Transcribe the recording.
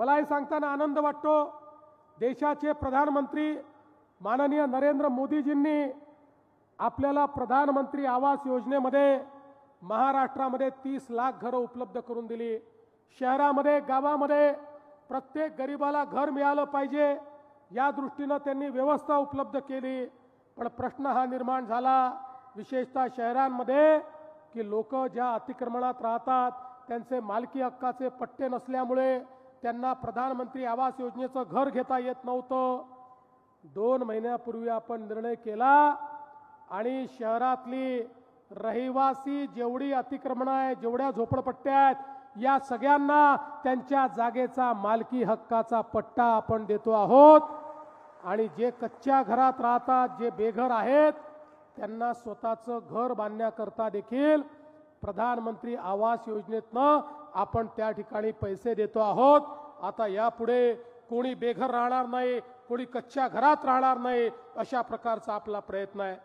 मला हे सांगताना आनंद वाटतो. देशाचे प्रधानमंत्री माननीय नरेंद्र मोदीजींनी आपल्याला प्रधानमंत्री आवास योजनेमध्ये महाराष्ट्रामध्ये तीस लाख घरं उपलब्ध करून दिली. शहरामध्ये गावामध्ये प्रत्येक गरिबाला घर मिळालं पाहिजे या दृष्टीनं त्यांनी व्यवस्था उपलब्ध केली. पण प्रश्न हा निर्माण झाला विशेषतः शहरांमध्ये की लोक ज्या अतिक्रमणात राहतात त्यांचे मालकी हक्काचे पट्टे नसल्यामुळे त्यांना प्रधानमंत्री आवास योजनेचं घर घेता येत नव्हतं. दोन महिन्यापूर्वी आपण निर्णय केला आणि शहरातली रहिवासी जेवढी अतिक्रमणं आहे जेवढ्या झोपडपट्ट्या आहेत या सगळ्यांना त्यांच्या जागेचा मालकी हक्काचा पट्टा आपण देतो आहोत. आणि जे कच्च्या घरात राहतात जे बेघर आहेत त्यांना स्वतःचं घर बांधण्याकरता देखील प्रधानमंत्री आवास योजनेतनं आपण त्या ठिकाणी पैसे देतो आहोत. आता यापुढे कोणी बेघर राहणार नाही कोणी कच्च्या घरात राहणार नाही अशा प्रकारचा आपला प्रयत्न आहे.